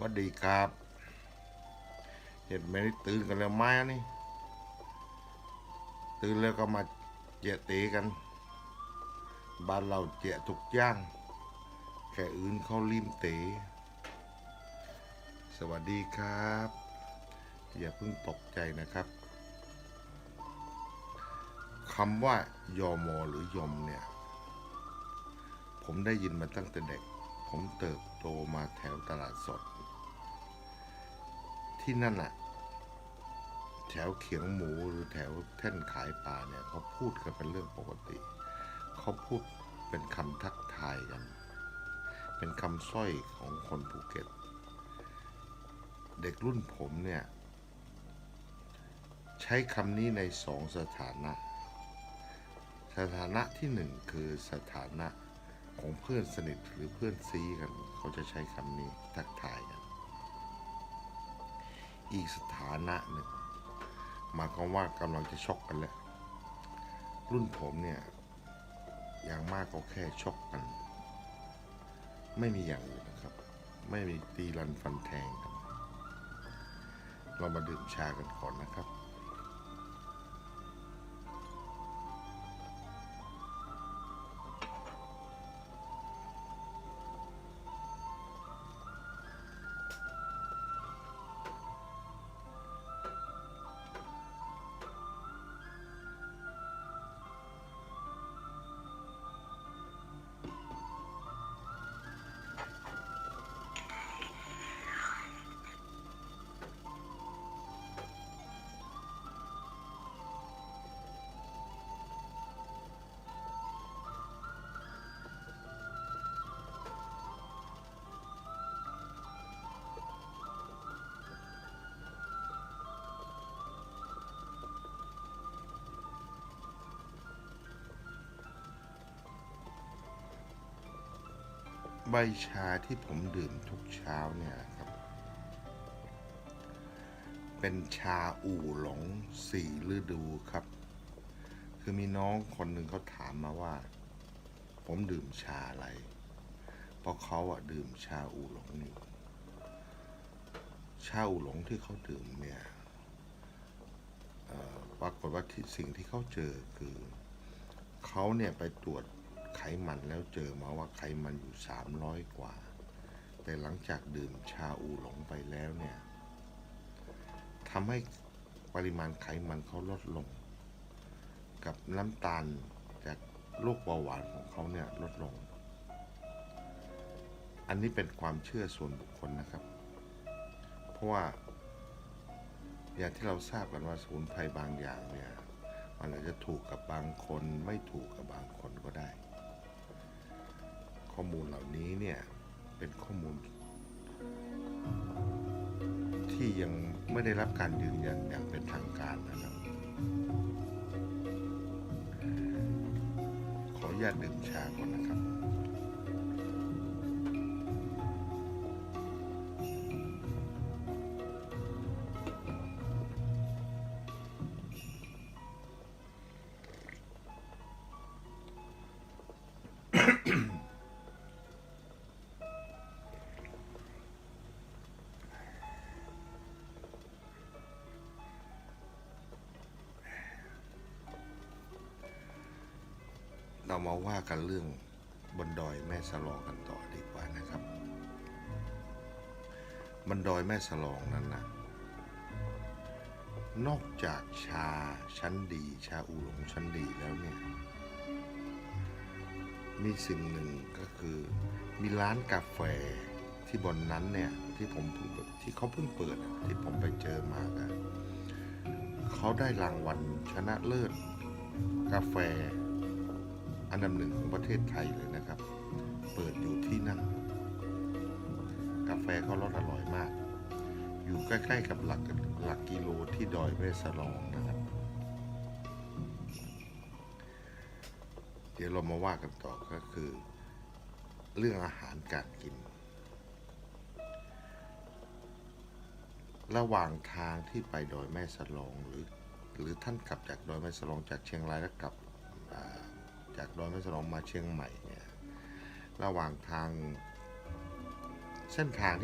หวัสดีครับเห็นไหมนี่ตื่นกันแล้วไหมนี่ ตื่นแล้วก็มาเจะตะกัน บ้านเราเจะทุกย่าง แค่อื่นเขาริมเตะสวัสดีครับ อย่าเพิ่งตกใจนะครับคำว่ายอมอหรือยมเนี่ย ผมได้ยินมาตั้งแต่เด็ก ผมเติบโตมาแถวตลาดสด ที่นั่นอะแถวเขียงหมูหรือแถวแท่นขายปลาเนี่ยเขาพูดกันเป็นเรื่องปกติ เขาพูดเป็นคำทักทายกัน เป็นคำสร้อยของคนภูเก็ต เด็กรุ่นผมเนี่ย ใช้คำนี้ในสองสถานะ สถานะที่หนึ่งคือสถานะของเพื่อนสนิทหรือเพื่อนซีกัน เขาจะใช้คำนี้ทักทายกัน อีกสถานะหนึ่งหมายความว่ากำลังจะชกกันแล้ว รุ่นผมเนี่ยอย่างมากก็แค่ชกกัน ไม่มีอย่างอื่นนะครับ ไม่มีตีรันฟันแทงกัน เรามาดื่มชากันก่อนนะครับ ใบชาที่ผมดื่มทุกเช้าเนี่ยครับ เป็นชาอู่หลงสี่ฤดูครับ คือมีน้องคนหนึ่งเขาถามมาว่า ผมดื่มชาอะไร เพราะเขาอะดื่มชาอู่หลงอยู่ ชาอู่หลงที่เขาดื่มเนี่ยเอ่อปรากฏว่าสิ่งที่เขาเจอคือเขาเนี่ยไปตรวจ ไขมันแล้วเจอมาว่าไขมันอยู่ 300 กว่า แต่หลังจากดื่มชาอูหลงไปแล้วเนี่ยทำให้ปริมาณไขมันเขาลดลง กับน้ำตาลจากโรคเบาหวานของเขาเนี่ยลดลง อันนี้เป็นความเชื่อส่วนบุคคลนะครับ เพราะว่าอย่างที่เราทราบกันว่าสมุนไพรบางอย่างเนี่ยมันอาจจะถูกกับบางคนไม่ถูกกับบางคนก็ได้ ข้อมูลเหล่านี้เนี่ยเป็นข้อมูล ที่ยังไม่ได้รับการยืนยันอย่างเป็นทางการนะครับ ขออนุญาตดื่มชาก่อนนะครับ เรามาว่ากันเรื่องบนดอยแม่สลองกันต่อดีกว่านะครับบนดอยแม่สลองนั้นนะนอกจากชาชั้นดี ชาอูหลงชั้นดีแล้วเนี่ย มีสิ่งหนึ่งก็คือมีร้านกาแฟที่บนนั้นเนี่ยที่ผมเพิ่งที่เขาเพิ่งเปิดที่ผมไปเจอมากเขาได้รางวัลชนะเลิศกาแฟ อันดับหนึ่งของประเทศไทยเลยนะครับ เปิดอยู่ที่นั่น กาแฟเขารสอร่อยมาก อยู่ใกล้ๆกับหลักหลักกิโลที่ดอยแม่สลองนะครับ เดี๋ยวเรามาว่ากันต่อก็คือ เรื่องอาหารการกิน ระหว่างทางที่ไปดอยแม่สลองหรือ หรือท่านกลับจากดอยแม่สลองจากเชียงรายแล้วกลับอ่า จากดอยพระสลองมาเชียงใหม่เนี่ยระหว่างทางเส้นทางที่